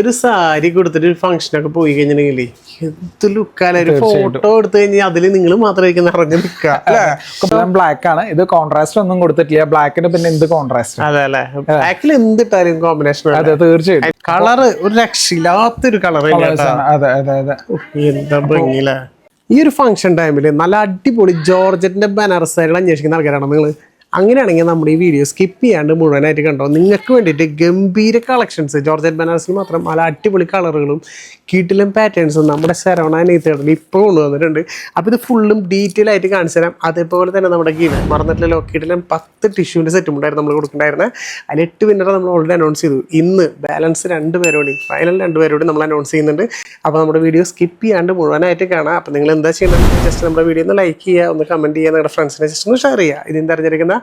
ഒരു സാരി കൊടുത്തിട്ട് ഒരു ഫംഗ്ഷൻ ഒക്കെ പോയി കഴിഞ്ഞിട്ടുണ്ടെങ്കിൽ ലുക്കാല ഒരു ഫോട്ടോ എടുത്തു കഴിഞ്ഞാൽ അതിൽ നിങ്ങൾ മാത്രമായിരിക്കും നിറഞ്ഞു നിൽക്കുക ബ്ലാക്ക് ആണ്. ഇത് കോൺട്രാസ്റ്റ് ഒന്നും കൊടുത്തിട്ടില്ല. ബ്ലാക്കിന് പിന്നെ എന്ത് കോൺട്രാസ്റ്റ് അതെ അല്ലേ? എന്ത് ഇട്ടാലും കോമ്പിനേഷൻ അതെ തീർച്ചയായിട്ടും. കളറ് ഒരു രക്ഷയില്ലാത്തൊരു കളർ അതെ അതെ അതെ. എന്താ ഭംഗിയില്ല? ഈ ഒരു ഫംഗ്ഷൻ ടൈമിൽ നല്ല അടിപൊളി ജോർജറ്റിന്റെ ബനാറസ് സാരികൾ അന്വേഷിക്കുന്ന ആൾക്കാരാണ് നിങ്ങൾ അങ്ങനെയാണെങ്കിൽ നമ്മുടെ ഈ വീഡിയോ സ്കിപ്പ് ചെയ്യാണ്ട് മുഴുവനായിട്ട് കണ്ടോ? നിങ്ങൾക്ക് വേണ്ടിയിട്ട് ഗംഭീര കളക്ഷൻസ് ജോർജറ്റ് ബനാറസിൽ മാത്രം പല അടിപൊളി കളറുകളും കീട്ടിലും പാറ്റേൺസും നമ്മുടെ ശരവണ നെയ്ത്തേടൽ ഇപ്പോൾ കൊണ്ടുവന്നിട്ടുണ്ട് അപ്പോൾ ഇത് ഫുള്ളും ഡീറ്റെയിൽ ആയിട്ട് കാണിച്ചു തരാം. അതേപോലെ തന്നെ നമ്മുടെ കീഴിൽ മറന്നിട്ടില്ല കീട്ടിലും പത്ത് ടിഷ്യൂവിന്റെ സെറ്റും ഉണ്ടായിരുന്നു നമ്മൾ കൊടുക്കുന്നുണ്ടായിരുന്നത് അതിൽ എട്ട് വിന്നറെ നമ്മൾ ഓൾറെഡി അനൗൺസ് ചെയ്തു. ഇന്ന് ബാലൻസ് രണ്ട് പേരോടി ഫൈനൽ രണ്ട് പേരോടി നമ്മൾ അനൗൺസ് ചെയ്യുന്നുണ്ട്. അപ്പോൾ നമ്മുടെ വീഡിയോ സ്കിപ്പ് ചെയ്യാണ്ട് മുഴുവനായിട്ട് കാണാം. അപ്പോൾ നിങ്ങൾ എന്താ ചെയ്യേണ്ടത് ജസ്റ്റ് നമ്മുടെ വീഡിയോ ഒന്ന് ലൈക്ക് ചെയ്യുക ഒന്ന് കമന്റ് ചെയ്യുക നിങ്ങളുടെ ഫ്രണ്ട്സിനെ ജസ്റ്റ് ഒന്ന് ഷെയർ ചെയ്യുക. ഇതിന് തിരഞ്ഞെടുക്കുന്ന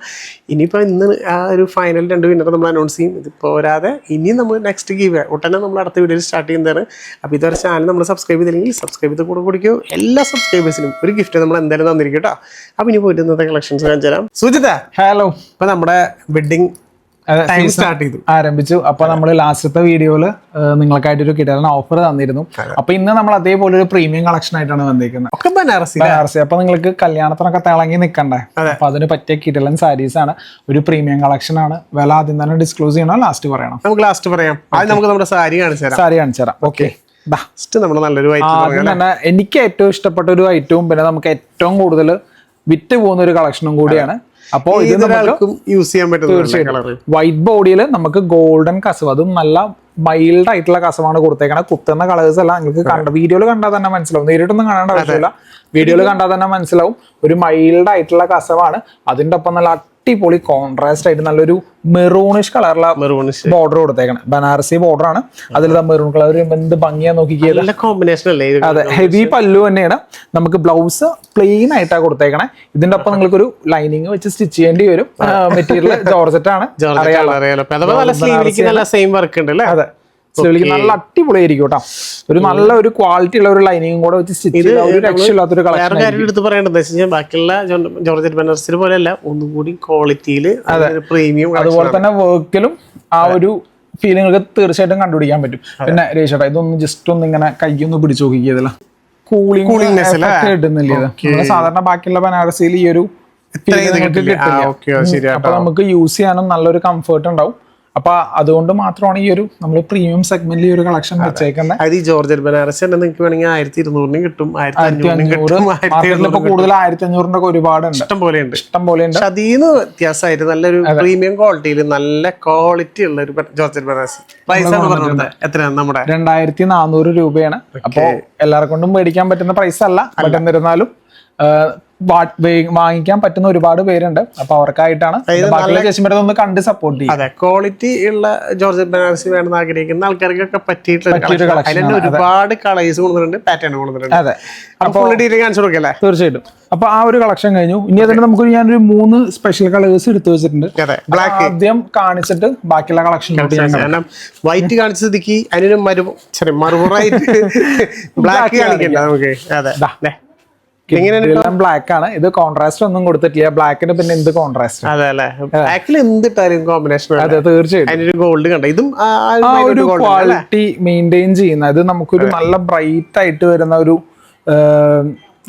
ഇനിയിപ്പോൾ ഇന്ന് ആ ഒരു ഫൈനൽ രണ്ട് വിന്നർ നമ്മൾ അനൗൺസ് ചെയ്യും. ഇത് പോരാതെ ഇനി നമ്മൾ നെക്സ്റ്റ് ഗീവ് ഉടനെ നമ്മൾ അടുത്ത വീഡിയോയിൽ സ്റ്റാർട്ട് ചെയ്യുന്നതാണ്. അപ്പോൾ ഇതുവരെ ചാനൽ നമ്മൾ സബ്സ്ക്രൈബ് ചെയ്തില്ലെങ്കിൽ സബ്സ്ക്രൈബ് ചെയ്ത് കൂടെ കുടിക്കോ. എല്ലാ സബ്സ്ക്രൈബേഴ്സിനും ഒരു ഗിഫ്റ്റ് നമ്മൾ എന്തായാലും തന്നിരിക്കും കേട്ടോ. അപ്പോൾ ഇനി പോയിട്ട് ഇന്നത്തെ കളക്ഷൻസ് കാണിച്ചു തരാം. സുജിത ഹലോ ഇപ്പം നമ്മുടെ വെഡിങ് ടൈം സ്റ്റാർട്ട് ചെയ്തു. ആരംഭിച്ചു. അപ്പൊ നമ്മൾ ലാസ്റ്റത്തെ വീഡിയോയിൽ നിങ്ങൾക്കായിട്ട് ഒരു കിട്ടാൻ ഓഫർ തന്നിരുന്നു. അപ്പൊ ഇന്ന് നമ്മൾ അതേപോലെ ഒരു പ്രീമിയം കളക്ഷൻ ആയിട്ടാണ് വന്നിരിക്കുന്നത്. ഒക്കെ ബനാറസി ബനാറസി അപ്പൊ നിങ്ങൾക്ക് കല്യാണത്തിനൊക്കെ തിളങ്ങി നിൽക്കണ്ടേ അപ്പൊ അതിന് പറ്റിയ കിടലൻ സാരീസ് ആണ്. ഒരു പ്രീമിയം കളക്ഷൻ ആണ്. വില ആദ്യം തന്നെ ഡിസ്ക്ലോസ് ചെയ്യണോ? ലാസ്റ്റ് പറയണം? നമുക്ക് ലാസ്റ്റ് പറയാം. ആദ്യം നമുക്ക് നമ്മുടെ സാരി കാണിച്ചു തരാം. സാരി കാണിച്ചു തരാം. ഓക്കെ ഫസ്റ്റ് നമ്മൾ നല്ലൊരു എനിക്ക് ഏറ്റവും ഇഷ്ടപ്പെട്ട ഒരു ഐറ്റവും പിന്നെ നമുക്ക് ഏറ്റവും കൂടുതൽ വിറ്റ് പോകുന്ന ഒരു കളക്ഷനും കൂടിയാണ്. അപ്പോൾ ഇത് യൂസ് ചെയ്യാൻ പറ്റുന്ന കളർ വൈറ്റ് ബോഡിയിൽ നമുക്ക് ഗോൾഡൻ കസവ്. അതും നല്ല മൈൽഡ് ആയിട്ടുള്ള കസവാണ് കൊടുത്തേക്കണത് കുത്തുന്ന കളേഴ്സ് അല്ല നിങ്ങൾക്ക് കണ്ട വീഡിയോയിൽ കണ്ടാൽ തന്നെ മനസ്സിലാവും. നേരിട്ടൊന്നും കാണേണ്ട ആവശ്യമില്ല. വീഡിയോയിൽ കണ്ടാൽ തന്നെ മനസ്സിലാവും. ഒരു മൈൽഡ് ആയിട്ടുള്ള കസവാണ്. അതിന്റെ ഒപ്പം നല്ല അടിപൊളി കോൺട്രാസ്റ്റ് ആയിട്ട് നല്ലൊരു മെറൂണിഷ് കളറിലെ മെറൂണിഷ് ബോർഡർ കൊടുത്തേക്കണം. ബനാറസി ബോർഡർ ആണ്. അതിൽ മെറൂൺ കളർ എന്ത് ഭംഗിയാ നോക്കി കോമ്പിനേഷൻ അല്ലേ അതെ ഹെവി പല്ലു തന്നെയാണ്. നമുക്ക് ബ്ലൗസ് പ്ലെയിൻ ആയിട്ടാണ് കൊടുത്തേക്കണേ. ഇതിന്റെ ഒപ്പം നിങ്ങൾക്ക് ഒരു ലൈനിങ് വെച്ച് സ്റ്റിച്ച് ചെയ്യേണ്ടി വരും. മെറ്റീരിയൽ ജോർജറ്റ് ആണ് അറിയാലോ സെയിം വർക്ക് ഉണ്ട് അല്ലേ? അതെ. സ്ലീവിലേക്ക് നല്ല അടിപൊളിയായിരിക്കും കേട്ടോ. ഒരു നല്ല ഒരു ക്വാളിറ്റി ഉള്ള ഒരു ലൈനിങ്ങും കൂടെ വെച്ച് സ്റ്റിച്ച് ചെയ്ത ഒരു രക്ഷയില്ലാത്തൊരു കളക്ഷൻ വേറെ കാര്യം എടുത്ത് പറയേണ്ടത് വെച്ചാൽ ബാക്കിയുള്ള ജോർജ് ജോർജറ്റ് ബനർസിൽ പോലെയല്ല ഒന്നും കൂടി ക്വാളിറ്റിയിൽ പ്രീമിയം അതുപോലെ തന്നെ വർക്കിലും ആ ഒരു ഫീലിംഗ് തീർച്ചയായിട്ടും കണ്ടുപിടിക്കാൻ പറ്റും. പിന്നെ രേഷേട്ടാ ഇതൊന്ന് ജസ്റ്റ് ഒന്ന് ഇങ്ങനെ കൈയൊന്ന് പിടിച്ചു നോക്കിയതല്ല കൂളിംഗ്? കിട്ടുന്നില്ല സാധാരണ ബാക്കിയുള്ള ബനാറസിയിൽ ഈ ഒരു നമുക്ക് യൂസ് ചെയ്യാനും നല്ലൊരു കംഫർട്ട് ഉണ്ടാവും. അപ്പൊ അതുകൊണ്ട് മാത്രമാണ് ഈ ഒരു നമ്മൾ പ്രീമിയം സെഗ്മെന്റിൽ ഈ ഒരു കളക്ഷൻ വെച്ചേക്കുന്നത് അത് ഈ ജോർജ് ബനാറസ് തന്നെ നിങ്ങൾക്ക് വേണമെങ്കിൽ ആയിരത്തി ഇരുന്നൂറിനും കിട്ടും ആയിരത്തി അഞ്ഞൂറ് കൂടുതൽ ആയിരത്തി അഞ്ഞൂറിന്റെ ഒക്കെ ഒരുപാട് ഇഷ്ടം പോലെ ഉണ്ട്. ഇഷ്ടം പോലെ ഉണ്ട്. അതിന്ന് വ്യത്യാസമായിട്ട് നല്ലൊരു പ്രീമിയം ക്വാളിറ്റിയിൽ നല്ല ക്വാളിറ്റി ഉള്ള ഒരു ജോർജ് ബനാറസ് പൈസ പറഞ്ഞത് എത്രയാണ് നമ്മുടെ? രണ്ടായിരത്തി നാനൂറ് രൂപയാണ് അപ്പോൾ എല്ലാവർക്കും മേടിക്കാൻ പറ്റുന്ന പ്രൈസ് അല്ല. ബട്ട് എന്നിരുന്നാലും വാങ്ങിക്കാൻ പറ്റുന്ന ഒരുപാട് പേരുണ്ട്. അപ്പൊ അവർക്കായിട്ടാണ് ഒന്ന് കണ്ട് സപ്പോർട്ട് ചെയ്യും അതെ ക്വാളിറ്റി ഉള്ള ജോർജ് ബനാറസി വേണമെന്ന് ആഗ്രഹിക്കുന്ന ആൾക്കാർക്കൊക്കെ പറ്റിയിട്ടുള്ള അതിൽ ഒരുപാട് കളേഴ്സ് കൊടുക്കുന്നുണ്ട് പാറ്റേൺ കൊടുക്കുന്നുണ്ട് അതെ. അപ്പൊ കാണിച്ചു കൊടുക്കല്ലേ തീർച്ചയായിട്ടും. അപ്പൊ ആ ഒരു കളക്ഷൻ കഴിഞ്ഞു. ഇനി അതിന് നമുക്ക് ഞാനൊരു മൂന്ന് സ്പെഷ്യൽ കളേഴ്സ് എടുത്തു വെച്ചിട്ടുണ്ട്. ബ്ലാക്ക് ആദ്യം കാണിച്ചിട്ട് ബാക്കിയുള്ള കളക്ഷൻ വൈറ്റ് കാണിച്ചത് അതിനൊരു മരു ചെറിയ മറുപുറായിട്ട് ബ്ലാക്ക് കാണിക്കണ്ട നമുക്ക്. അതെ ബ്ലാക്ക് ആണ്. ഇത് കോൺട്രാസ്റ്റ് ഒന്നും കൊടുത്തിട്ടില്ല. ബ്ലാക്കിന് പിന്നെ എന്ത് കോൺട്രാസ്റ്റ് അതെ അല്ലേ? ബ്ലാക്കിൽ എന്തിട്ടാലും കോമ്പിനേഷൻ അതെ തീർച്ചയായിട്ടും. ഗോൾഡ് കണ്ട? ഇതും ഒരു? ക്വാളിറ്റി മെയിന്റെയിൻ ചെയ്യുന്ന. അത് നമുക്കൊരു നല്ല ബ്രൈറ്റ് ആയിട്ട് വരുന്ന ഒരു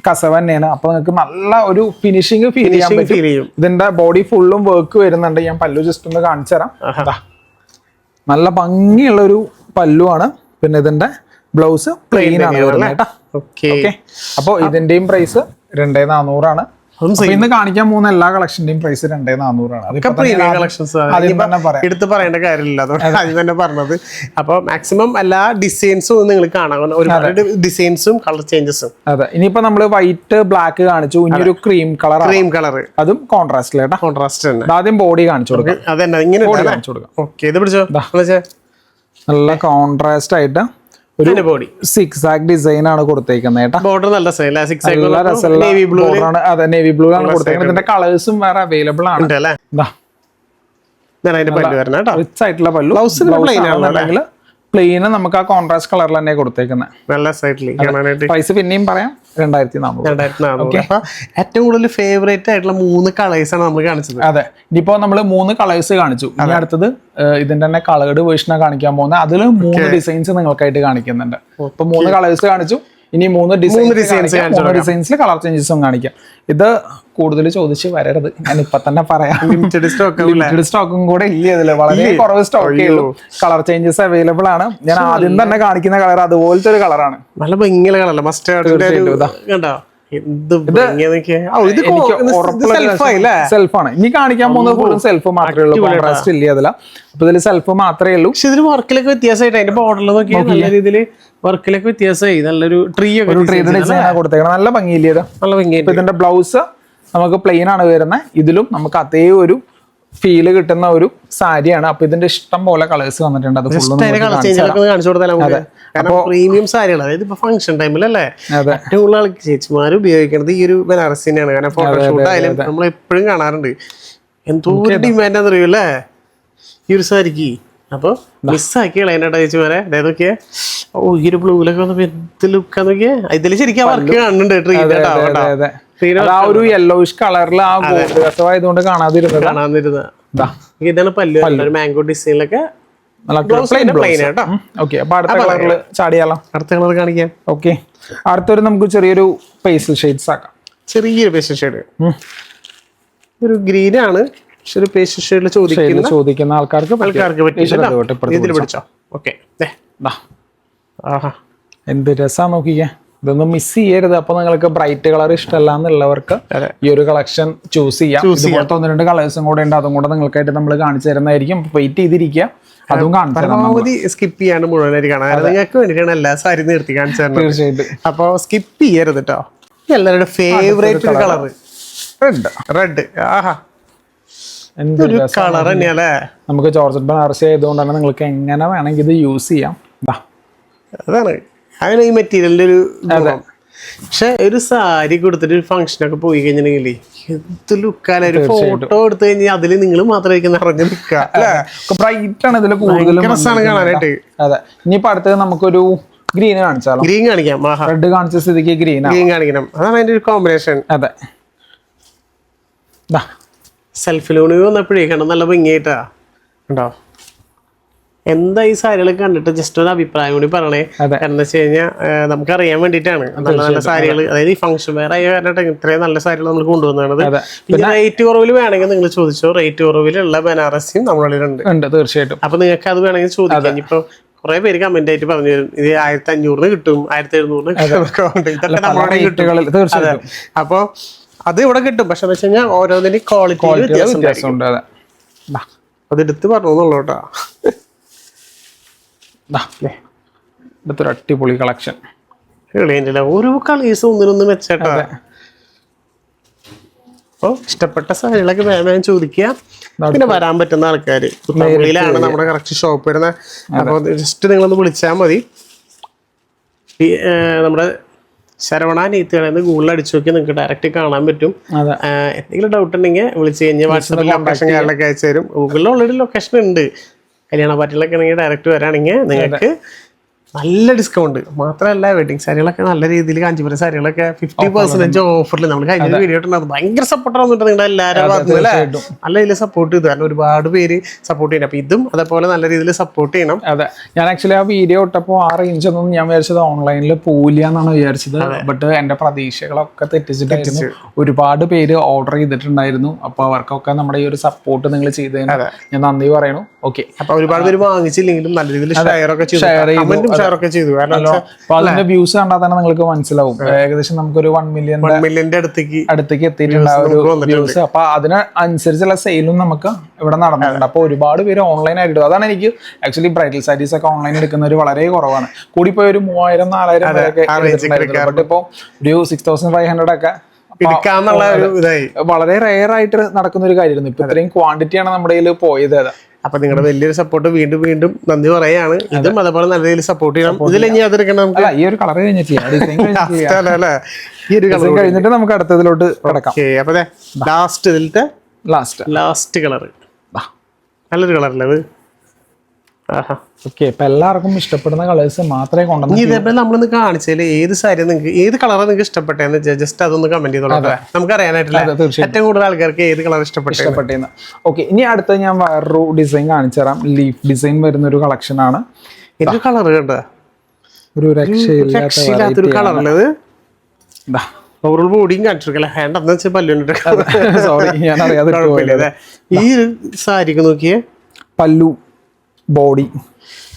കസവ് തന്നെയാണ്. അപ്പൊ നിങ്ങൾക്ക് നല്ല ഒരു ഫിനിഷിങ് ഫീൽ ചെയ്യാൻ പറ്റും. ഇതിന്റെ ബോഡി ഫുള്ളും വർക്ക് വരുന്നുണ്ട്. ഞാൻ പല്ലു ജസ്റ്റ് ഒന്ന് കാണിച്ചു തരാം. നല്ല ഭംഗിയുള്ള ഒരു പല്ലുവാണ്. പിന്നെ ഇതിന്റെ ബ്ലൗസ് പ്ലെയിൻ ആണ് വരുന്നത് കേട്ടോ. ഓക്കെ ഇതിന്റെയും പ്രൈസ് രണ്ടേ നാനൂറാണ് അതും ഇന്ന് കാണിക്കാൻ പോകുന്ന എല്ലാ കളക്ഷന്റെയും പ്രൈസ് രണ്ടേ നാനൂറാണ് എടുത്ത് പറയേണ്ട കാര്യമില്ല. അതുകൊണ്ട് ആദ്യം തന്നെ പറഞ്ഞത്. അപ്പൊ മാക്സിമം എല്ലാ ഡിസൈൻസും നിങ്ങൾ കാണാം ഒരുപാട് ഡിസൈൻസും കളർ ചേഞ്ചസും അതെ. ഇനിയിപ്പോ നമ്മൾ വൈറ്റ് ബ്ലാക്ക് കാണിച്ചു. ഇനി ഒരു ക്രീം കളർ ക്രീം കളർ അതും കോൺട്രാസ്റ്റ് കേട്ടോ. കോൺട്രാസ്റ്റ് തന്നെ. ആദ്യം ബോഡി കാണിച്ചു കൊടുക്കാം. അതന്നെ ഇങ്ങനെ കാണിച്ചു കൊടുക്കാം. ഓക്കെ ഇത് പിടിച്ചോ? നല്ല കോൺട്രാസ്റ്റ് ആയിട്ട് ഒരു ബോഡി സിക്സ് ആക്ക് ഡിസൈൻ ആണ് കൊടുത്തേക്കുന്നത് കേട്ടാ. ബോർഡർ നല്ല നേവി ബ്ലൂ ആണ്. അതെ നേവി ബ്ലൂ ആണ് കൊടുത്തേക്കുന്നത്. ഇതിന്റെ കളേഴ്സും വേറെ അവൈലബിൾ ആണ്. റിച്ച് ആയിട്ടുള്ള പല്ലു. ബ്ലൗസ് പ്ലെയിന് നമുക്ക് ആ കോൺട്രാസ്റ്റ് കളറിൽ തന്നെ കൊടുത്തേക്കുന്നത്. പ്രൈസ് പിന്നെയും പറയാം. രണ്ടായിരത്തി നാനൂറ് രണ്ടായിരത്തി ഏറ്റവും കൂടുതൽ ഫേവറേറ്റ് ആയിട്ടുള്ള മൂന്ന് കളേഴ്സ് ആണ് നമ്മൾ കാണിച്ചത്. അതെ. ഇനിയിപ്പോ നമ്മൾ മൂന്ന് കളേഴ്സ് കാണിച്ചു. ഇനി അടുത്തത് ഇതിന്റെ തന്നെ കളേർഡ് വേർഷനാണ് കാണിക്കാൻ പോകുന്നത്. അതിൽ മൂന്ന് ഡിസൈൻസ് നിങ്ങൾക്കായിട്ട് കാണിക്കുന്നുണ്ട്. അപ്പൊ മൂന്ന് കളേഴ്സ് കാണിച്ചു. ഇനി മൂന്ന് ഡിസൈൻസ് മൂന്ന് ഡിസൈൻസിൽ കളർ ചേഞ്ചസും കാണിക്കാം. ഇത് കൂടുതൽ ചോദിച്ച് വരരുത്. ഞാൻ ഇപ്പൊ തന്നെ പറയാം. ലിമിറ്റഡ് സ്റ്റോക്ക് ലിമിറ്റഡ് സ്റ്റോക്കും കൂടെ ഇല്ല ഇതിൽ? വളരെ കുറവ് സ്റ്റോക്കേ ഉള്ളൂ. കളർ ചേഞ്ചസ് അവൈലബിൾ ആണ്. ഞാൻ ആദ്യം തന്നെ കാണിക്കുന്ന കളർ അതുപോലത്തെ ഒരു കളറാണ് നല്ല ഭംഗിയുള്ള കളറല്ല മസ്റ്റേർഡ് കണ്ടോ? സെൽഫാണ് ഇനി കാണിക്കാൻ പോകുന്നത് ഫുള്ളും സെൽഫ് മാത്രമേ ഉള്ളൂ. കോൺട്രാസ്റ്റ് ഇല്ല അതില അപ്പൊ ഇതിൽ സെൽഫ് മാത്രമേ ഉള്ളൂ. പക്ഷെ ഇതിന് വർക്കിലൊക്കെ വ്യത്യാസമായിട്ട് അതിന്റെ ബോർഡറിൽ നോക്കിയാൽ നല്ല രീതിയിൽ വർക്കിലൊക്കെ വ്യത്യാസമായി നല്ലൊരു ട്രീ ഒക്കെ ഒരു ചെയ്ത് ഡിസൈൻ കൊടുത്തേക്കണം. നല്ല ഭംഗിയില്ലേ നല്ല ഭംഗി ഇപ്പൊ ഇതിന്റെ ബ്ലൗസ് നമുക്ക് പ്ലെയിൻ ആണ് വരുന്നത് ഇതിലും നമുക്ക് അതേ ഒരു ഫീൽ കിട്ടുന്ന ഒരു സാരിയാണ്. അപ്പൊ ഇതിന്റെ ഇഷ്ടം പോലെ കളേഴ്സ് വന്നിട്ടുണ്ട്. അത് പ്രീമിയം സാരിയാണ് അതായത് ഇപ്പൊ ഫംഗ്ഷൻ ടൈമിലല്ലേ ഏറ്റവും കൂടുതൽ ആൾക്ക് ചേച്ചിമാർ ഉപയോഗിക്കുന്നത് ഈ ഒരു ബനാറസിനെയാണ് കാരണം ഫോട്ടോഷൂട്ട് ആയാലും നമ്മൾ എപ്പോഴും കാണാറുണ്ട്. എന്തോ ഡിമാൻഡ് ഡിമാൻഡ് അറിയൂല്ലേ ഈ ഒരു സാരിക്ക്. അപ്പൊ മിസ്സാക്കി കളയാനായിട്ട് ചേച്ചിമാരെ? അതായത് നോക്കിയേ ഓ ഈ ഒരു ബ്ലൂലൊക്കെ വന്നപ്പോ എന്ത് ലുക്കാന്ന് നോക്കിയേ? ഇതിൽ ശരിക്കും വർക്ക് കാണുന്നുണ്ട്. ട്രീ അതെ അതെ അത്. ആ ഒരു യെല്ലോയിഷ് കളറിൽ ആ ഗോൾഡ് കസവായതുകൊണ്ട് കാണാതിരുന്നത്. കാണാതിരുന്നത്. ഇതാ ഇതാണ് പല്ലു മാംഗോ ഡിസൈനിലൊക്കെ അടുത്ത കളർ കാണിക്കാം. ഓക്കെ അടുത്തൊരു നമുക്ക് ചെറിയൊരു പേസ്റ്റൽ ഷെയ്ഡ്സ് ആക്കാം. ചെറിയൊരു പേസിൽ ഷെയ്ഡ് ഒരു ഗ്രീൻ ആണ്. പക്ഷെ ഒരു പേസ്റ്റ് ഷെയ്ഡിൽ ചോദിക്കുന്ന ചോദിക്കുന്ന ആൾക്കാർക്ക് ആൾക്കാർക്ക് ഇതിൽ പിടിച്ചോ. ഓക്കെ എന്ത് രസാ നോക്കിക്കേ. ഇതൊന്നും മിസ് ചെയ്യരുത്. അപ്പൊ നിങ്ങൾക്ക് ബ്രൈറ്റ് കളർ ഇഷ്ടമല്ല എന്നുള്ളവർക്ക് ഈ ഒരു കളക്ഷൻ ചൂസ് ചെയ്യാം. ഇതുപോലത്തെ ഒന്ന് രണ്ട് കളേഴ്സും കൂടെ ഉണ്ട്. അതും കൂടെ നിങ്ങൾക്കായിട്ട് നമ്മൾ കാണിച്ചു തരുന്നതായിരിക്കും. വെയിറ്റ് ചെയ്തിരിക്കുക. അതും. പരമാവധി സ്കിപ്പ് ചെയ്യാണ് മുഴുവനായിട്ട് കാണാം. നിങ്ങൾക്ക് വേണ്ടിയിട്ടാണ് എല്ലാ സാരി നിർത്തി കാണിച്ചു തരുന്നത്. തീർച്ചയായിട്ടും. അപ്പൊ സ്കിപ്പ് ചെയ്യരുത് കേട്ടോ എല്ലാവരുടെ ഫേവറേറ്റ് കളർ റെഡ് റെഡ് ആഹാ. എന്ത് കളർ തന്നെയല്ലേ? നമുക്ക് ജോർജറ്റ് ബനാറസി ആയതുകൊണ്ട് തന്നെ നിങ്ങൾക്ക് എങ്ങനെ വേണമെങ്കിൽ ഇത് യൂസ് ചെയ്യാം. അതാണ്. അങ്ങനെ ഈ മെറ്റീരിയലിന്റെ ഒരു. പക്ഷെ ഒരു സാരി കൊടുത്തിട്ട് ഒരു ഫംഗ്ഷനൊക്കെ പോയി കഴിഞ്ഞിട്ടുണ്ടെങ്കിൽ എന്ത് ലുക്കാല ഒരു ഫോട്ടോ എടുത്തു കഴിഞ്ഞാൽ അതിൽ നിങ്ങൾ മാത്രമായിരിക്കും നിറഞ്ഞു നിൽക്കുക ബ്രൈറ്റ് ആണ് ഇതിൽ രസമാണ് കാണാനായിട്ട്. അതെ. ഇനിയിപ്പോ അടുത്തത് നമുക്കൊരു ഗ്രീൻ കാണിച്ചാലോ? ഗ്രീൻ കാണിക്കാം. റെഡ് കാണിച്ച സ്ഥിതിക്ക് ഗ്രീൻ ഗ്രീൻ കാണിക്കണം. അതാണ് അതിന്റെ ഒരു കോമ്പിനേഷൻ അതെ. സെൽഫി ലോണി വന്നപ്പോഴേ കണ്ടോ? നല്ല ഭംഗിയായിട്ടാ. ഉണ്ടോ എന്താ ഈ സാരികൾ കണ്ടിട്ട്? ജസ്റ്റ് ഒരു അഭിപ്രായം കൂടി പറയണേ. കാരണം എന്താ വെച്ച് കഴിഞ്ഞാൽ നമുക്ക് അറിയാൻ വേണ്ടിയിട്ടാണ്. നല്ല നല്ല സാരികൾ അതായത് ഈ ഫംഗ്ഷൻ വെയർ ആയ കാരണം ഇത്രയും നല്ല സാരികൾ നമ്മൾ കൊണ്ടുവന്നത് അതെ. പിന്നെ റേറ്റ് കുറവിൽ വേണമെങ്കിൽ നിങ്ങൾ ചോദിച്ചോ. റേറ്റ് കുറവിലുള്ള ബനാറസിയും നമ്മളിലുണ്ട് ഉണ്ട്. തീർച്ചയായിട്ടും. അപ്പൊ നിങ്ങൾക്ക് അത് വേണമെങ്കിൽ ചോദിക്കാം. ഇപ്പൊ കുറെ പേര് കമന്റ് ആയിട്ട് പറഞ്ഞു തരും. ഇത് ആയിരത്തി അഞ്ഞൂറിന് കിട്ടും ആയിരത്തി എഴുന്നൂറിന് ഇതൊക്കെ നമ്മളോട് കിട്ടും. അപ്പൊ അത് ഇവിടെ കിട്ടും. പക്ഷെ എന്ന് വെച്ച് കഴിഞ്ഞാൽ ഓരോന്നിനും ക്വാളിറ്റി വ്യത്യാസം അതെ. എടുത്ത് പറഞ്ഞു. ഇതൊരു അടിപൊളി കളക്ഷൻ. ഓരോ കളേഴ്സ് ഒന്നിനൊന്ന് മെച്ചേട്ടാ അപ്പോൾ ഇഷ്ടപ്പെട്ട സാധനങ്ങളൊക്കെ വേണം ചോദിക്കുക. പിന്നെ വരാൻ പറ്റുന്ന ആൾക്കാര്. കുത്തമ്പള്ളിയിലാണ് നമ്മുടെ കറക്റ്റ് ഷോപ്പ് വരുന്നത്. അപ്പോൾ ജസ്റ്റ് നിങ്ങളൊന്ന് വിളിച്ചാൽ മതി. നമ്മുടെ ശരവണ നീത്തുകളെന്ന് ഗൂഗിളിൽ അടിച്ചു നോക്കി നിങ്ങൾക്ക് ഡയറക്റ്റ് കാണാൻ പറ്റും. എന്തെങ്കിലും ഡൗട്ട് ഉണ്ടെങ്കിൽ വിളിച്ച് കഴിഞ്ഞാൽ വാട്സാപ്പിൽ ലൊക്കേഷൻ കാര്യങ്ങളൊക്കെ അയച്ചു തരും ഗൂഗിളിൽ ഓൾറെഡി ലൊക്കേഷൻ ഉണ്ട്. കല്യാണ പാർട്ടികളൊക്കെ നിങ്ങൾ ഡയറക്റ്റ് വരാണെങ്കിൽ നിങ്ങൾക്ക് നല്ല ഡിസ്കൗണ്ട് മാത്രമല്ല വെഡിങ് സാരികളൊക്കെ നല്ല രീതിയിൽ കാഞ്ചിപുരം സാരികളൊക്കെ ഫിഫ്റ്റി പെർസെന്റേജ് ഓഫറിൽ നമ്മൾ കഴിഞ്ഞ വീഡിയോ ഭയങ്കര സപ്പോർട്ട് ആവുന്നുണ്ട് നിങ്ങളുടെ എല്ലാവരും പറഞ്ഞു അല്ലേ? തീർച്ചയായിട്ടും. നല്ല രീതിയിൽ സപ്പോർട്ട് ചെയ്തു. കാരണം ഒരുപാട് പേര് സപ്പോർട്ട് ചെയ്യണം അപ്പൊ ഇതും അതേപോലെ നല്ല രീതിയിൽ സപ്പോർട്ട് ചെയ്യണം. അതെ. ഞാൻ ആക്ച്വലി ആ വീഡിയോ ഇട്ടപ്പോൾ ആ റേഞ്ച് ഒന്നും ഞാൻ വിചാരിച്ചത് ഓൺലൈനിൽ പോവില്ല എന്നാണ് വിചാരിച്ചത്. ബട്ട് എന്റെ പ്രതീക്ഷകളൊക്കെ തെറ്റിച്ചിട്ടായിരുന്നു. ഒരുപാട് പേര് ഓർഡർ ചെയ്തിട്ടുണ്ടായിരുന്നു. അപ്പൊ അവർക്കൊക്കെ നമ്മുടെ ഈ ഒരു സപ്പോർട്ട് നിങ്ങൾ ചെയ്തതിന് ഞാൻ നന്ദി പറയണു. ഓക്കെ അപ്പൊ ഒരുപാട് പേര് വാങ്ങിച്ചില്ലെങ്കിലും നല്ല രീതിയിൽ ഷെയർ ഒക്കെ ചെയ്തു. ഷെയർ ഒക്കെ ചെയ്തു. കാരണം അപ്പൊ അതിന്റെ വ്യൂസ് കണ്ടാൽ തന്നെ നിങ്ങൾക്ക് മനസ്സിലാവും. ഏകദേശം നമുക്കൊരു വൺ മില്യൺ വൺ മില്യന്റെ അടുത്തേക്ക് അടുത്തേക്ക് എത്തിയിട്ടുണ്ട് ഒരു വ്യൂസ് അപ്പൊ അതിന് അനുസരിച്ചുള്ള സെയിലും നമുക്ക് ഇവിടെ നടന്നിട്ടുണ്ട്. അപ്പൊ ഒരുപാട് പേര് ഓൺലൈൻ ആയിട്ട് അതാണ് എനിക്ക് ആക്ച്വലി ബ്രൈഡൽ സാരീസ് ഒക്കെ ഓൺലൈൻ എടുക്കുന്നവർ വളരെ കുറവാണ്. കൂടിപ്പോയി ഒരു മൂവായിരം നാലായിരം ഇപ്പോ ബട്ട് ഒരു സിക്സ് തൗസൻഡ് ഫൈവ് ഹൺഡ്രഡ് ഒക്കെ വളരെ റയർ ആയിട്ട് നടക്കുന്ന ഒരു കാര്യമായിരുന്നു. ഇപ്പൊ ഇത്രയും ക്വാണ്ടിറ്റിയാണ് നമ്മുടെ കയ്യിൽ പോയത്. അപ്പൊ നിങ്ങളുടെ വലിയൊരു സപ്പോർട്ട് വീണ്ടും വീണ്ടും നന്ദി പറയാണ്. ഇതും അതേപോലെ നല്ല രീതിയിൽ സപ്പോർട്ട് ചെയ്യണം. ഇതിൽ ഇനി അതെടുക്കണം നമുക്ക് ഈ ഒരു കളർ കഴിഞ്ഞിട്ട് നമുക്ക് അടുത്തതിലോട്ട് അപ്പൊ ലാസ്റ്റ് ഇതിലത്തെ ലാസ്റ്റ് ലാസ്റ്റ് കളർ നല്ലൊരു കളറല്ലേ അത് ഓക്കെ ഇപ്പൊ എല്ലാവർക്കും ഇഷ്ടപ്പെടുന്ന കളേഴ്സ് മാത്രമേ കൊണ്ടുവന്നു ഇതേപോലെ നമ്മളൊന്ന് കാണിച്ചാൽ ഏത് സാരി നിങ്ങൾക്ക് ഏത് കളറാണ് നിങ്ങൾക്ക് ഇഷ്ടപ്പെട്ടതെന്ന് ജസ്റ്റ് അതൊന്ന് കമന്റ് ചെയ്തോളാം നമുക്ക് അറിയാനായിട്ടില്ല ഏറ്റവും കൂടുതൽ ആൾക്കാർക്ക് ഏത് കളർ ഇഷ്ടപ്പെട്ടേ ഇഷ്ടപ്പെട്ടെന്ന്. ഓക്കെ ഇനി അടുത്ത ഞാൻ വേറൊരു ഡിസൈൻ കാണിച്ചു തരാം. ലീഫ് ഡിസൈൻ വരുന്ന ഒരു കളക്ഷൻ ആണ്. എന്ത് കളർ കണ്ട? ഒരു രക്ഷയില്ലാത്ത രക്ഷയില്ലാത്തൊരു കളറുള്ളത് ഓവറോൾ ബോഡിയും കാണിച്ചിരിക്കല്ലേ ഹാൻഡ് എന്ന് വെച്ചാൽ പല്ലുണ്ട് സോറി ഞാൻ അറിയാതെ ഈ സാരിക്ക് നോക്കിയേ. പല്ലു. ബോഡി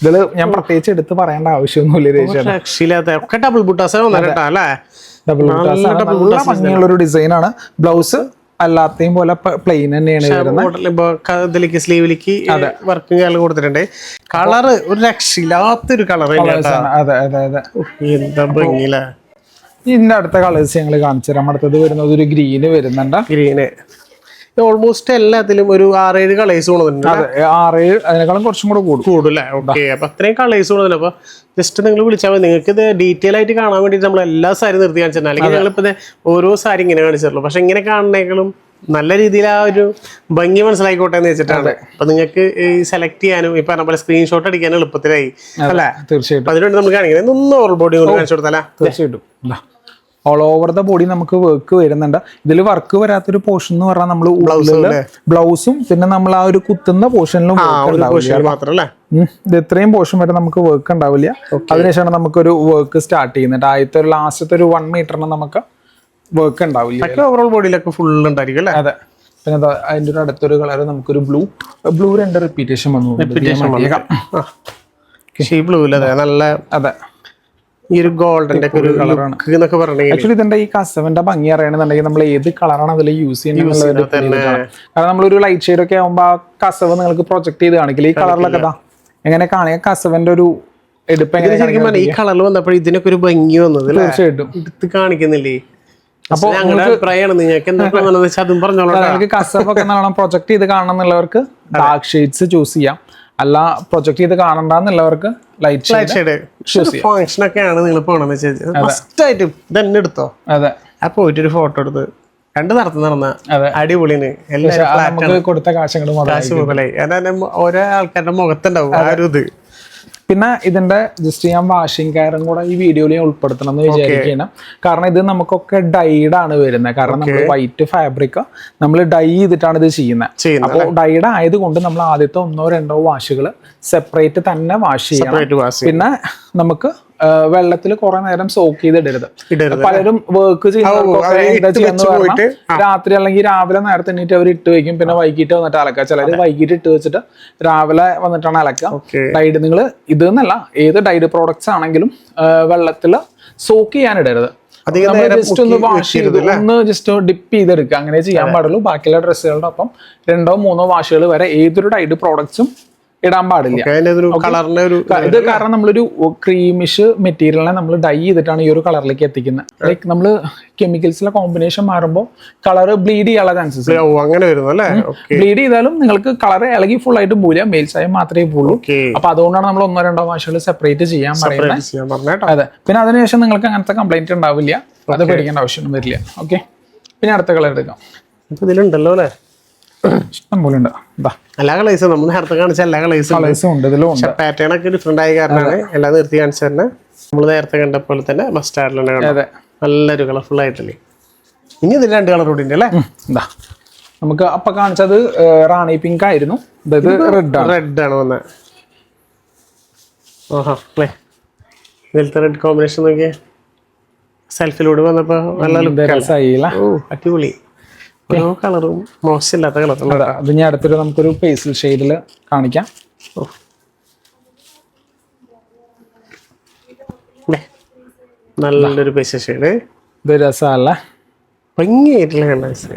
ഇതിൽ ഞാൻ പ്രത്യേകിച്ച് എടുത്ത് പറയേണ്ട ആവശ്യമൊന്നുമില്ല നല്ല ഭംഗിയുള്ള ഒരു ഡിസൈൻ ആണ്. ബ്ലൗസ് അല്ലാത്തയും പോലെ പ്ലെയിൻ തന്നെയാണ് ഇതിലേക്ക് സ്ലീവിലേക്ക് വർക്കും കാലം കൊടുത്തിട്ടുണ്ട്. കളറ് ഒരു രക്ഷയില്ലാത്തൊരു കളർ അതെ അതെ അതെ. എന്താ ഭംഗിയില്ല? ഇതിന്റെ അടുത്ത കളേഴ്സ് ഞങ്ങൾ കാണിച്ചു തരാം അടുത്തത് വരുന്നത് ഒരു ഗ്രീന് വരുന്നുണ്ട്. ഗ്രീന് ഓൾമോസ്റ്റ് എല്ലാത്തിലും ഒരു ആറേഴ് കളേഴ്സ് കൊണ്ടുണ്ട് ആറേഴ് ആറ് അതിനേക്കാളും കുറച്ചും കൂടെ കൂടും. കൂടുതലേ ഓക്കെ അപ്പൊ അത്രയും കളേഴ്സ് കൊണ്ടുവന്നില്ല അപ്പൊ ജസ്റ്റ് നിങ്ങൾ വിളിച്ചാൽ മതി. നിങ്ങൾക്ക് ഇത് ഡീറ്റെയിൽ ആയിട്ട് കാണാൻ വേണ്ടിയിട്ട് നമ്മൾ എല്ലാ സാരി നിർത്തി കാണിച്ചിട്ടുണ്ട് അല്ലെങ്കിൽ ഞങ്ങളിപ്പോ ഇത് ഓരോ സാരി ഇങ്ങനെ കാണിച്ചിട്ടുള്ളൂ. പക്ഷെ ഇങ്ങനെ കാണുന്നേക്കാളും നല്ല രീതിയിൽ ആ ഒരു ഭംഗി മനസ്സിലായിക്കോട്ടെ എന്ന് വെച്ചിട്ടാണ്. അപ്പൊ നിങ്ങൾക്ക് സെലക്ട് ചെയ്യാനും ഇപ്പൊ പറഞ്ഞ പോലെ സ്ക്രീൻഷോട്ട് അടിക്കാനും എളുപ്പത്തിലായി. അല്ലേ? തീർച്ചയായിട്ടും. അതിനുവേണ്ടി നമ്മൾ കാണിക്കുന്നത് ഒന്ന് ഓവർ ബോഡി കൊണ്ട് കാണിച്ചു കൊടുത്താലേ. തീർച്ചയായിട്ടും. ഓൾ ഓവർ ദ ബോഡി നമുക്ക് വർക്ക് വരുന്നുണ്ട്. ഇതിൽ വർക്ക് വരാത്തൊരു പോർഷൻ എന്ന് പറഞ്ഞാൽ നമ്മൾ ഉള്ളിൽ ബ്ലൗസും പിന്നെ നമ്മൾ ആ ഒരു കുത്തുന്ന പോർഷനിലും അല്ലേ? ഇത് ഇത്രയും പോർഷൻ വരെ നമുക്ക് വർക്ക് ഉണ്ടാവില്ല. അതിനുശേഷമാണ് നമുക്കൊരു വർക്ക് സ്റ്റാർട്ട് ചെയ്യുന്നത്. ആദ്യത്തെ ഒരു ലാസ്റ്റത്തെ ഒരു വൺ മീറ്ററിന് നമുക്ക് വർക്ക് ഉണ്ടാവില്ല ഓവറോൾ ബോഡിയിലൊക്കെ ഫുൾ ഉണ്ടായിരിക്കും അല്ലേ? അതെ. പിന്നെ അതിന്റെ ഒരു അടുത്തൊരു കളർ നമുക്കൊരു ബ്ലൂ ബ്ലൂ രണ്ട് റിപ്പീറ്റേഷൻ വന്നു. ബ്ലൂ അതെ നല്ല അതെ. ഈ ഒരു ഗോൾഡന്റെ ഒക്കെ ഒരു ലുക്ക് എന്നൊക്കെ പറഞ്ഞെങ്കിൽ ആക്ച്വലി ഇതിന്റെ ഈ കസവന്റെ ഭംഗി അറിയണമെന്നുണ്ടെങ്കിൽ നമ്മൾ ഏത് കളറാണ് അതിൽ യൂസ് ചെയ്യുന്നത് കാരണം നമ്മളൊരു ലൈറ്റ് ഷെയ്ഡ് ഒക്കെ ആകുമ്പോൾ ആ കസവ് നിങ്ങൾക്ക് പ്രൊജക്ട് ചെയ്ത് കാണിക്കില്ല? ഈ കളറിലൊക്കെ എങ്ങനെ കാണിയ കസവന്റെ ഒരു എടുപ്പ് ശരിക്കും ഈ കളറിൽ വന്നപ്പോൾ ഇതിനൊക്കെ ഒരു ഭംഗി വന്നത് തീർച്ചയായിട്ടും. എടുത്ത് കാണിക്കുന്നില്ലേ? അപ്പൊ ഞങ്ങളുടെ അഭിപ്രായമാണ്. നിങ്ങൾക്ക് എന്താ തോന്നുന്നത് വെച്ചാൽ അതും പറഞ്ഞോളൂ കസവൊക്കെ നല്ലോണം പ്രൊജക്ട് ചെയ്ത് കാണണം എന്നുള്ളവർക്ക് ഡാർക്ക് ഷെയ്ഡ്സ് ചൂസ് ചെയ്യാം. അല്ല പ്രൊജക്ട് ചെയ്ത് കാണണ്ടെന്നുള്ളവർക്ക് ലൈറ്റ് ഷെയ്ഡ് ഫംഗ്ഷൻ ഒക്കെയാണ് നിങ്ങൾ വെച്ചാൽ ഫസ്റ്റ് ആയിട്ട് ഇതന്നെ എടുത്തോ? അതെ. ആ പോയിട്ട് ഒരു ഫോട്ടോ എടുത്ത് രണ്ട് നടത്ത് നടന്ന. അടിപൊളിന് എല്ലാവരും കൊടുത്ത കാശങ്ങളും കാശ് മുതലായി. ഓരോ ആൾക്കാരുടെ മുഖത്തുണ്ടാവും ആ ഒരു ഇത്. പിന്നെ ഇതിന്റെ ജസ്റ്റ് ഞാൻ വാഷിംഗ് കെയറും കൂടെ ഈ വീഡിയോയിൽ ഞാൻ ഉൾപ്പെടുത്തണം എന്ന് വിചാരിക്കണം കാരണം ഇത് നമുക്കൊക്കെ ഡൈഡ് ആണ് വരുന്നത്. കാരണം നമ്മൾ വൈറ്റ് ഫാബ്രിക് നമ്മൾ ഡൈ ചെയ്തിട്ടാണ് ഇത് ചെയ്യുന്നത്. ചെയ്യുന്നത് അപ്പോൾ ഡൈഡ് ആയതുകൊണ്ട് നമ്മൾ ആദ്യത്തെ ഒന്നോ രണ്ടോ വാഷുകൾ സെപ്പറേറ്റ് തന്നെ വാഷ് ചെയ്യണം. പിന്നെ നമുക്ക് വെള്ളത്തിൽ കുറെ നേരം സോക്ക് ചെയ്ത് ഇടരുത് പലരും വർക്ക് ചെയ്യുന്നവർക്ക് രാത്രി അല്ലെങ്കിൽ രാവിലെ നേരത്തെ എണ്ണീറ്റ് അവർ ഇട്ട് വെക്കും. പിന്നെ വൈകിട്ട് വന്നിട്ട് അലക്കുക. ചിലർ വൈകിട്ട് ഇട്ട് വെച്ചിട്ട് രാവിലെ വന്നിട്ടാണ് അലക്കുക. ഡൈഡ് നിങ്ങൾ ഇത് എന്നല്ല ഏത് ഡൈഡ് പ്രോഡക്ട്സ് ആണെങ്കിലും വെള്ളത്തിൽ സോക്ക് ചെയ്യാൻ ഇടരുത് ജസ്റ്റ് ഒന്ന് വാഷ് ചെയ്ത് ഒന്ന് ജസ്റ്റ് ഡിപ്പ് ചെയ്തെടുക്കുക. അങ്ങനെ ചെയ്യാൻ പാടുള്ളൂ. ബാക്കിയുള്ള ഡ്രസ്സുകളുടെ ഒപ്പം രണ്ടോ മൂന്നോ വാഷുകൾ വരെ ഏതൊരു ഡൈഡ് പ്രോഡക്ട്സും ഇടാൻ പാടില്ല. ഇത് കാരണം നമ്മളൊരു ക്രീമിഷ് മെറ്റീരിയലിനെ നമ്മൾ ഡൈ ചെയ്തിട്ടാണ് ഈ ഒരു കളറിലേക്ക് എത്തിക്കുന്നത്. ലൈക്ക് നമ്മൾ കെമിക്കൽസിലെ കോമ്പിനേഷൻ മാറുമ്പോൾ കളർ ബ്ലീഡ് ചെയ്യാനുള്ള ചാൻസസ് അങ്ങനെ ബ്ലീഡ് ചെയ്താലും നിങ്ങൾക്ക് കളർ ഇളകി ഫുൾ ആയിട്ട് പോവില്ല മെയിൽസ് ആയി മാത്രമേ പോളൂ അപ്പൊ അതുകൊണ്ടാണ് നമ്മൾ ഒന്നോ രണ്ടോ ഭാഷകൾ സെപ്പറേറ്റ് ചെയ്യാൻ പറയുന്നത് അതെ. പിന്നെ അതിനുശേഷം നിങ്ങൾക്ക് അങ്ങനത്തെ കംപ്ലൈന്റ് ഉണ്ടാവില്ല. അത് പേടിക്കേണ്ട ആവശ്യമൊന്നും വരില്ല. ഓക്കെ. പിന്നെ അടുത്ത കളർ എടുക്കാം. ഇതിലുണ്ടല്ലോ അല്ലേ? ഇഷ്ടം പോലെ ഉണ്ട്. എല്ലാ കളേഴ്സും നമ്മൾ നേരത്തെ കാണിച്ച എല്ലാ കളേഴ്സും കളേഴ്സും ഉണ്ട്. ഇതിലും പാറ്റേൺ ഒക്കെ ഡിഫറെന്റ് ആയ കാരണമാണ് എല്ലാം നിർത്തി കാണിച്ചു തന്നെ. നമ്മൾ നേരത്തെ കണ്ട പോലെ തന്നെ അതെ. നല്ലൊരു കളർഫുൾ ആയിട്ടില്ലേ? ഇനി ഇതിൽ രണ്ട് കളർ കൂടി ഉണ്ട് അല്ലേ? എന്താ നമുക്ക് അപ്പൊ കാണിച്ചത് റാണി പിങ്ക് ആയിരുന്നു. റെഡ് ആണ്. റെഡ് ആണ് വന്നത് ഓഹോ അല്ലേ? ഇതിലത്തെ റെഡ് കോമ്പിനേഷൻ നോക്കിയേ. സെൽഫിലൂടെ വന്നപ്പോ നല്ല ലുക്ക് അടിപൊളി. ഓരോ കളറും മോശമില്ലാത്ത കളർ. അതെ ഞാൻ അടുത്തൊരു നമുക്കൊരു പേസിൽ ഷെയ്ഡിൽ കാണിക്കാം. നല്ലൊരു പേസിൽ ഷെയ്ഡ്. ഇത് രസമല്ല.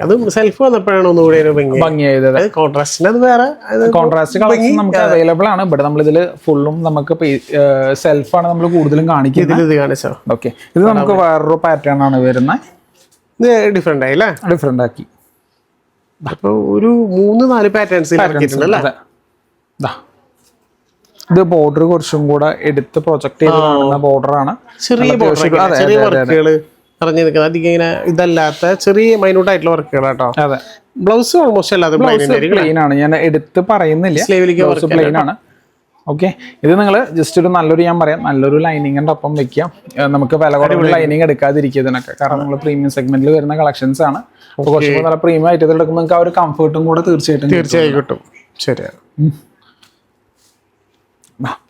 അത് സെൽഫ് വന്നപ്പോഴാണ് ഒന്നുകൂടി ഒരു ഭംഗി. ഭംഗിയായത് അത് കോൺട്രാസ്റ്റിന് അത് വേറെ കോൺട്രാസ്റ്റ് കളേഴ്സ് നമുക്ക് അവൈലബിൾ ആണ്. ഇവിടെ നമ്മൾ ഇതിൽ ഫുള്ളും നമുക്ക് സെൽഫാണ് നമ്മൾ കൂടുതലും കാണിക്കുന്നത്. ഇത് കാണിച്ചോ? ഓക്കെ ഇത് നമുക്ക് വേറൊരു പാറ്റേൺ ആണ് വരുന്നത്. ഇത് ഡിഫറെന്റ് ആയില്ലേ? ഡിഫറെന്റ് ആക്കി. അപ്പൊ ഒരു മൂന്ന് നാല് പാറ്റേൺസ് ഇറക്കിയിട്ടുണ്ട് അല്ലേ? ദാ. ഇത് ബോർഡർ കുറച്ചും കൂടെ എടുത്ത് പ്രൊജക്ട് ചെയ്ത് ആണ്. ചെറിയ ചെറിയ വർക്കുകൾ അറിഞ്ഞു നിൽക്കുന്നത് അധികം ഇങ്ങനെ ഇതല്ലാത്ത ചെറിയ മൈന്യൂട്ട് ആയിട്ടുള്ള വർക്കുകൾ കേട്ടോ അതെ. ബ്ലൗസ് ഓൾമോസ്റ്റ് അല്ലാതെ പ്ലെയിൻ ആണ്. ഞാൻ എടുത്ത് പറയുന്നില്ല. സ്ലീവിലേക്ക് പ്ലെയിൻ ആണ്. ഓക്കെ ഇത് നിങ്ങൾ ജസ്റ്റ് ഒരു നല്ലൊരു ഞാൻ പറയാം. നല്ലൊരു ലൈനിങ്ങിന്റെ ഒപ്പം വെക്കാം നമുക്ക് വില കുറവുള്ള ലൈനിങ് എടുക്കാതിരിക്കുക ഇതിനൊക്കെ കാരണം നമ്മൾ പ്രീമിയം സെഗ്മെന്റിൽ വരുന്ന കളക്ഷൻസ് ആണ്. അപ്പോൾ കുറച്ചും കൂടെ നല്ല പ്രീമിയം ആയിട്ട് എടുക്കുമ്പോൾ നിങ്ങൾക്ക് ആ ഒരു കംഫർട്ടും കൂടെ തീർച്ചയായിട്ടും. തീർച്ചയായും കിട്ടും. ശരിയാണ്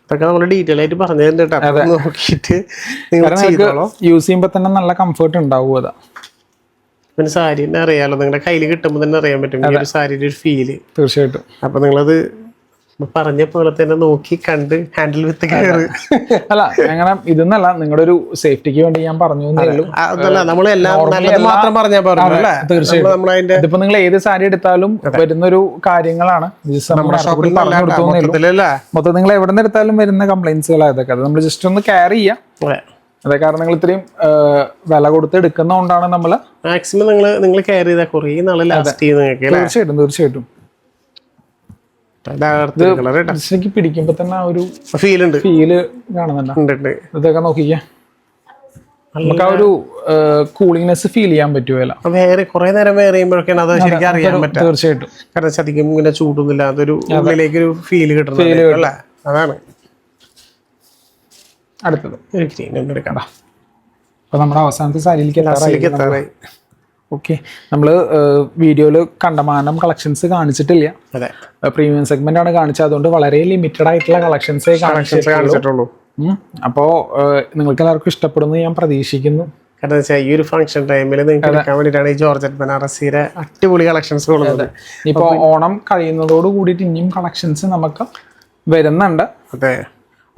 ഇതൊക്കെ നമ്മൾ ഡീറ്റെയിൽ ആയിട്ട് പറഞ്ഞു തരുന്നുണ്ട് നോക്കിയിട്ട് യൂസ് ചെയ്യുമ്പോൾ തന്നെ നല്ല കംഫർട്ട് ഉണ്ടാവും അതാ. പിന്നെ സാരി തന്നെ അറിയാലോ. നിങ്ങളുടെ കയ്യിൽ കിട്ടുമ്പോൾ തന്നെ അറിയാൻ പറ്റും. സാരിയുടെ ഒരു ഫീൽ തീർച്ചയായിട്ടും. അപ്പൊ നിങ്ങളത് പറഞ്ഞ പോലെ തന്നെ നോക്കി കണ്ട് ഹാൻഡിൽ വിത്ത് കയറ് അല്ല അങ്ങനെ ഇതെന്നല്ല നിങ്ങളുടെ ഒരു സേഫ്റ്റിക്ക് വേണ്ടി ഞാൻ പറഞ്ഞു അതല്ല നമ്മൾ മാത്രം പറഞ്ഞാൽ പറഞ്ഞു തീർച്ചയായും. ഇതിപ്പോ നിങ്ങൾ ഏത് സാരി എടുത്താലും വരുന്നൊരു കാര്യങ്ങളാണ്. മൊത്തം നിങ്ങൾ എവിടെ നിന്ന് എടുത്താലും വരുന്ന കംപ്ലൈൻസുകൾ ഇതൊക്കെ. അത് നമ്മൾ ജസ്റ്റ് ഒന്ന് കെയർ ചെയ്യാം. അതെ. കാരണം നിങ്ങൾ ഇത്രയും വില കൊടുത്ത് എടുക്കുന്നതുകൊണ്ടാണ് നമ്മൾ മാക്സിമം നിങ്ങൾ നിങ്ങൾ കെയർ ചെയ്താൽ കുറേ നാളെ ലാസ്റ്റ് തീർച്ചയായിട്ടും തീർച്ചയായിട്ടും. ശരിക്കും പിടിക്കുമ്പോ തന്നെ ആ ഒരു ഫീൽ ഉണ്ട്. ഫീൽ കാണുന്നുണ്ട്. ഇതൊക്കെ നോക്കിക്കേ. നമുക്ക് ആ ഒരു കൂളിങ്നെസ് ഫീൽ ചെയ്യാൻ പറ്റുമല്ല വേറെ കുറെ നേരം വേറെ ചെയ്യുമ്പോഴൊക്കെയാണ് അത് ശരിക്കും അറിയാൻ പറ്റുക. തീർച്ചയായിട്ടും. കാരണം ശരിക്കും ഇങ്ങനെ ചൂടൊന്നുമില്ല. അതൊരു ഉള്ളിലേക്ക് ഒരു ഫീൽ കിട്ടുന്നത് അല്ലേ? അതാണ്. അടുത്തത്. ഒരു ഗ്രീൻ ഒന്ന് എടുക്കാം. അപ്പൊ നമ്മുടെ അവസാനത്തെ സാരിയിലേക്ക് എത്താറായി. ഓക്കെ നമ്മൾ വീഡിയോയിൽ കണ്ടമാനം കളക്ഷൻസ് കാണിച്ചിട്ടില്ല. അതെ. പ്രീമിയം സെഗ്മെന്റ് ആണ് കാണിച്ചത്. അതുകൊണ്ട് വളരെ ലിമിറ്റഡ് ആയിട്ടുള്ള കളക്ഷൻസേ കാണിച്ചിട്ടുള്ളൂ. കാണിച്ചിട്ടുള്ളൂ. ഉം. അപ്പോ ഏഹ്, നിങ്ങൾക്ക് എല്ലാവർക്കും ഇഷ്ടപ്പെടുന്നു ഞാൻ പ്രതീക്ഷിക്കുന്നു. കാരണം വെച്ചാൽ ഈ ഒരു ഫംഗ്ഷൻ ടൈമിൽ നിങ്ങൾക്ക് എടുക്കാൻ വേണ്ടിയിട്ടാണ് ഈ ജോർജറ്റ് ബനാറസിയുടെ അടിപൊളി കളക്ഷൻസ് കൊള്ളുന്നത്. ഇപ്പോൾ ഓണം കഴിയുന്നതോട് കൂടിയിട്ട് ഇനിയും കളക്ഷൻസ് നമുക്ക് വരുന്നുണ്ട്. അതെ.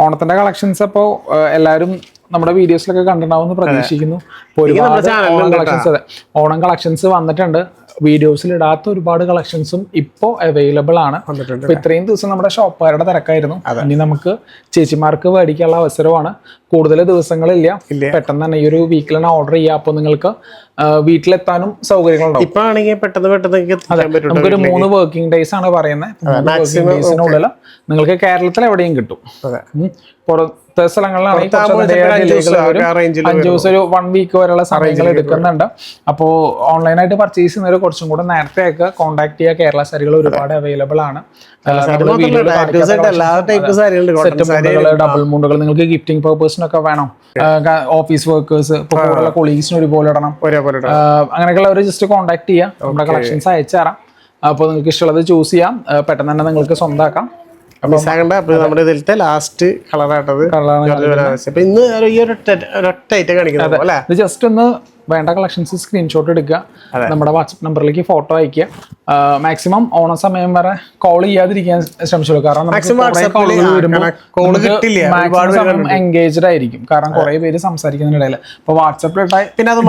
ഓണത്തിന്റെ കളക്ഷൻസ് അപ്പോൾ എല്ലാവരും നമ്മുടെ വീഡിയോസിലൊക്കെ കണ്ടിട്ടുണ്ടാവും പ്രതീക്ഷിക്കുന്നു. ഒരുപാട് ഓണം കളക്ഷൻസ് അതെ. ഓണം കളക്ഷൻസ് വന്നിട്ടുണ്ട്. വീഡിയോസിൽ ഇടാത്ത ഒരുപാട് കളക്ഷൻസും ഇപ്പോൾ അവൈലബിൾ ആണ്. വന്നിട്ടുണ്ട് അപ്പൊ ഇത്രയും ദിവസം നമ്മുടെ ഷോപ്പുകാരുടെ തിരക്കായിരുന്നു. ഇനി നമുക്ക് ചേച്ചിമാർക്ക് മേടിക്കാനുള്ള അവസരമാണ്. കൂടുതൽ ദിവസങ്ങളില്ല. പെട്ടെന്ന് തന്നെ ഈ ഒരു വീക്കിൽ തന്നെ ഓർഡർ ചെയ്യുക അപ്പോൾ നിങ്ങൾക്ക് വീട്ടിലെത്താനും സൗകര്യങ്ങളുണ്ടാവും. ഇപ്പൊ ആണെങ്കിൽ പെട്ടെന്ന് പെട്ടെന്ന് നമുക്കൊരു മൂന്ന് വർക്കിംഗ് ഡേയ്സ് ആണ് പറയുന്നത്. നിങ്ങൾക്ക് കേരളത്തിൽ എവിടെയും കിട്ടും. പുറത്തെ സ്ഥലങ്ങളിലാണെങ്കിൽ അഞ്ച് ദിവസം ഒരു വൺ വീക്ക് വരെയുള്ള സമയങ്ങൾ എടുക്കുന്നുണ്ട്. അപ്പോൾ ഓൺലൈനായിട്ട് പർച്ചേസ് ചെയ്യുന്നവർ കുറച്ചും കൂടെ നേരത്തെ ഒക്കെ കോൺടാക്ട് ചെയ്യുക. കേരള സാരികൾ ഒരുപാട് അവൈലബിൾ ആണ്. ഡബിൾ മൂണ്ടുകൾ നിങ്ങൾക്ക് ഗിഫ്റ്റിംഗ് പേർപ്പേഴ്സിനൊക്കെ വേണം. ഓഫീസ് വർക്കേഴ്സ് ഇപ്പൊ കൊളീഗ്സിന് ഒരുപോലെ ഇടണം. ആഹ് അങ്ങനെയൊക്കെയുള്ളവർ ജസ്റ്റ് കോൺടാക്ട് ചെയ്യാം. നമ്മുടെ കളക്ഷൻസ് അയച്ചു തരാം അപ്പോൾ നിങ്ങൾക്ക് ഇഷ്ടമുള്ളത് ചൂസ് ചെയ്യാം. പെട്ടെന്ന് തന്നെ നിങ്ങൾക്ക് സ്വന്തമാക്കാം. മിസ്സാകണ്ട അപ്പൊ നമ്മുടെ ഇതിലത്തെ ലാസ്റ്റ് കളറാട്ടത് ഇന്ന് ഈ ഒരു ഒറ്റ ഐറ്റം കാണിക്കുന്നത് അല്ലെ ജസ്റ്റ് ഒന്ന് വേണ്ട കളക്ഷൻസ് സ്ക്രീൻഷോട്ട് എടുക്കുക. നമ്മുടെ വാട്സപ്പ് നമ്പറിലേക്ക് ഫോട്ടോ അയക്കുക മാക്സിമം ഓണ സമയം വരെ കോൾ ചെയ്യാതിരിക്കാൻ ശ്രമിച്ചോളൂ. കാരണം. ഒരുപാട് എൻഗേജ്ഡ് ആയിരിക്കും. കാരണം കുറെ പേര് സംസാരിക്കുന്നതിനിടയിൽ അപ്പൊ വാട്സപ്പ് പിന്നെ അത്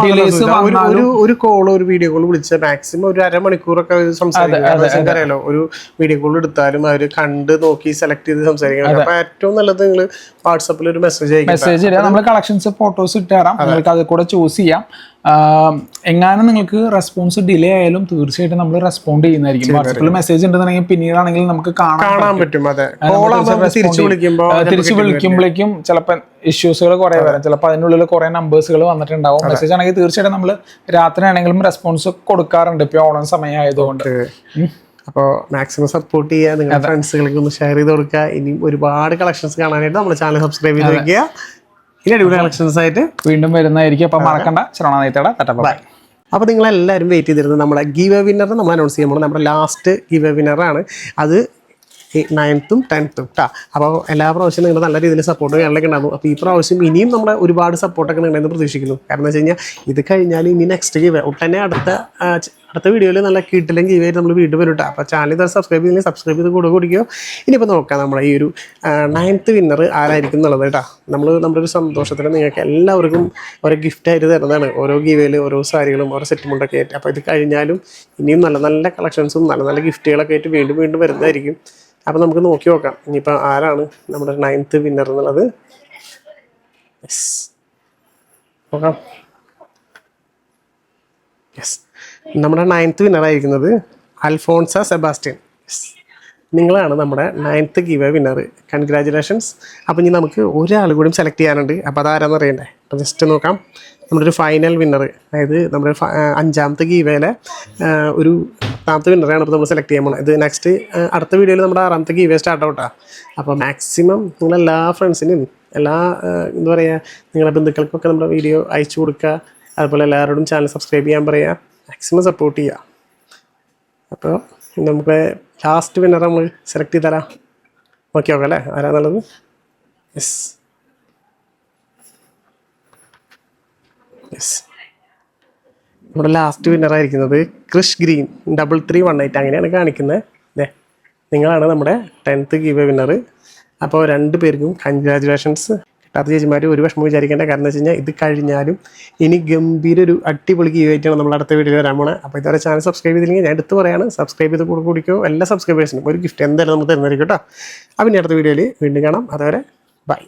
ഒരു- കോൾ ഒരു വീഡിയോ കോൾ വിളിച്ച മാക്സിമം ഒരു അരമണിക്കൂറൊക്കെ സംസാരിക്കും. ഒരു വീഡിയോ കോൾ എടുത്താലും അവർ കണ്ട് നോക്കി സെലക്ട് ചെയ്ത് സംസാരിക്കണം അപ്പൊ ഏറ്റവും നല്ലത് നിങ്ങൾ വാട്സപ്പിൽ ഒരു മെസ്സേജ് മെസ്സേജ് ഇടുക നമ്മൾ കളക്ഷൻസ് ഫോട്ടോസ് ഇട്ട് തരാം. നിങ്ങൾക്ക് അത് കൂടെ ചൂസ് ചെയ്യാം. എങ്ങാനും നിങ്ങൾക്ക് റെസ്പോൺസ് ഡിലേ ആയാലും തീർച്ചയായിട്ടും നമ്മൾ റെസ്പോണ്ട് ചെയ്യുന്നതായിരിക്കും. വാട്സപ്പിൽ മെസ്സേജ് ഉണ്ടെന്നുണ്ടെങ്കിൽ പിന്നീടാണെങ്കിൽ നമുക്ക് കാണാൻ പറ്റും. തിരിച്ചു വിളിക്കുമ്പോഴേക്കും ചിലപ്പോൾ ഇഷ്യൂസുകൾ കുറെ വരാം. ചിലപ്പോൾ അതിനുള്ളിൽ കുറെ നമ്പേഴ്സുകൾ വന്നിട്ടുണ്ടാവും. മെസ്സേജ് ആണെങ്കിൽ തീർച്ചയായിട്ടും നമ്മൾ രാത്രി ആണെങ്കിലും റെസ്പോൺസ് കൊടുക്കാറുണ്ട്. ഇപ്പോൾ ഓണം സമയം ആയതുകൊണ്ട് അപ്പോൾ മാക്സിമം സപ്പോർട്ട് ചെയ്യുക നിങ്ങളുടെ ഫ്രണ്ട്സുകൾക്ക് ഒന്ന് ഷെയർ ചെയ്ത് കൊടുക്കുക. ഇനിയും ഒരുപാട് കളക്ഷൻസ് കാണാനായിട്ട് നമ്മുടെ ചാനൽ സബ്സ്ക്രൈബ് ചെയ്ത് വെക്കുക. ഇനി അടിപൊളി കളക്ഷൻസ് ആയിട്ട് വീണ്ടും വരുന്നതായിരിക്കും. അപ്പം മറക്കണ്ട. ശ്രവണ നെയ്ത്തട തട്ടപ്പ ബൈ. അപ്പോൾ നിങ്ങൾ എല്ലാവരും വെയിറ്റ് ചെയ്തിരുന്നത് നമ്മുടെ ഗീവ് വിന്നർ നമ്മൾ അനൗൺസ് ചെയ്യുമ്പോൾ നമ്മുടെ ലാസ്റ്റ് ഗീവ് വിന്നറാണ് അത് നയൻത്തും ടെൻത്തും കേട്ടോ അപ്പോൾ എല്ലാ പ്രാവശ്യം നിങ്ങൾ നല്ല രീതിയിൽ സപ്പോർട്ട് ചെയ്യാനൊക്കെ ഉണ്ടാകും അപ്പോൾ ഈ പ്രാവശ്യം ഇനിയും നമ്മുടെ ഒരുപാട് സപ്പോർട്ടൊക്കെ നിങ്ങളെന്ന് പ്രതീക്ഷിക്കുന്നു. കാരണം എന്ന് വെച്ച് കഴിഞ്ഞാൽ ഇത് കഴിഞ്ഞാൽ ഇനി നെക്സ്റ്റ് ഗീവ് ഉടനെ അടുത്ത അടുത്ത വീഡിയോയിൽ നല്ല കിട്ടിലും ഗീവ് നമ്മൾ വീണ്ടും വരും കേട്ടോ അപ്പോൾ ചാനൽ ഇത് സബ്സ്ക്രൈബ് ചെയ്തില്ലെങ്കിൽ സബ്സ്ക്രൈബ് ചെയ്ത് കൂടെ കുടിക്കുക ഇനിയിപ്പോൾ നോക്കാം നമ്മുടെ ഈ ഒരു നയൻത്ത് വിന്നർ ആരായിരിക്കും എന്നുള്ളത് കേട്ടോ നമ്മൾ നമ്മുടെ ഒരു സന്തോഷത്തിന് നിങ്ങൾക്ക് എല്ലാവർക്കും ഓരോ ഗിഫ്റ്റ് ആയിട്ട് തരുന്നതാണ്. ഓരോ ഗീവയിൽ ഓരോ സാരികളും ഓരോ സെറ്റുമുണ്ടൊക്കെ ആയിട്ട്. അപ്പോൾ ഇത് കഴിഞ്ഞാലും ഇനിയും നല്ല നല്ല കളക്ഷൻസും നല്ല നല്ല ഗിഫ്റ്റുകളൊക്കെ ആയിട്ട് വീണ്ടും വീണ്ടും വരുന്നതായിരിക്കും. അപ്പോൾ നമുക്ക് നോക്കി നോക്കാം. ഇനിയിപ്പോൾ ആരാണ് നമ്മുടെ നയൻത്ത് വിന്നർ എന്നുള്ളത്? യെസ് നോക്കാം. യെസ് നമ്മുടെ നയൻത്ത് വിന്നർ ആയിരിക്കുന്നത് അൽഫോൺസ സെബാസ്റ്റ്യൻ. യെസ് നിങ്ങളാണ് നമ്മുടെ നയൻത്ത് ഗീവ് വിന്നർ കൺഗ്രാചുലേഷൻസ് അപ്പോൾ ഇനി നമുക്ക് ഒരാൾ കൂടി സെലക്ട് ചെയ്യാനുണ്ട്. അപ്പോൾ അതാരാന്ന് അറിയണ്ടേ? അപ്പോൾ ജസ്റ്റ് നോക്കാം. നമ്മുടെ ഒരു ഫൈനൽ വിന്നർ അതായത് നമ്മുടെ അഞ്ചാമത്തെ ഗീവയിലെ ഒരു പത്താമത്തെ വിന്നറാണ് ഇപ്പോൾ നമ്മൾ സെലക്ട് ചെയ്യാൻ പോകുന്നത് ഇത് നെക്സ്റ്റ് അടുത്ത വീഡിയോയിൽ നമ്മുടെ ആറാമത്തെ ഗീവേ സ്റ്റാർട്ട് ഔട്ടാണ് അപ്പോൾ മാക്സിമം നിങ്ങളെല്ലാ ഫ്രണ്ട്സിനും എല്ലാ എന്താ പറയുക നിങ്ങളുടെ ബന്ധുക്കൾക്കൊക്കെ നമ്മുടെ വീഡിയോ അയച്ചു കൊടുക്കുക. അതുപോലെ എല്ലാവരോടും ചാനൽ സബ്സ്ക്രൈബ് ചെയ്യാൻ പറയുക. മാക്സിമം സപ്പോർട്ട് ചെയ്യുക. അപ്പോൾ നമുക്ക് ലാസ്റ്റ് വിന്നർ നമ്മൾ സെലക്ട് ചെയ്താലാ. ഓക്കെ ഓക്കെ അല്ലേ? ആരാ നല്ലത്? യെസ് യെസ് നമ്മുടെ ലാസ്റ്റ് വിന്നർ ആയിരിക്കുന്നത് Krish green double three one eight അങ്ങനെയാണ് കാണിക്കുന്നത്. അതെ നിങ്ങളാണ് നമ്മുടെ ടെൻത്ത് ഗീവ് വിന്നർ അപ്പോൾ രണ്ട് പേർക്കും കൺഗ്രാജുലേഷൻസ് കിട്ടാത്ത ചേച്ചിമാർ ഒരു വിഷമം വിചാരിക്കേണ്ട. കാരണം എന്ന് വെച്ച് കഴിഞ്ഞാൽ ഇത് കഴിഞ്ഞാലും ഇനി ഗംഭീര ഒരു അടിപൊളി ഗീവായിട്ടാണ് നമ്മൾ അടുത്ത വീഡിയോ വരാൻ പോണേ. അപ്പോൾ ഇതുവരെ ചാനൽ സബ്സ്ക്രൈബ് ചെയ്തില്ലെങ്കിൽ ഞാൻ എടുത്ത് പറയാണ്. സബ്സ്ക്രൈബ് ചെയ്ത് കൂടെ കൂടിക്കോ. എല്ലാ സബ്സ്ക്രൈബേഴ്സിനും ഒരു ഗിഫ്റ്റ് എന്തായാലും നമ്മൾ തരുന്നതായിരിക്കും കേട്ടോ. അപ്പം ഇനി അടുത്ത വീഡിയോയിൽ വീണ്ടും കാണാം. അതുവരെ ബൈ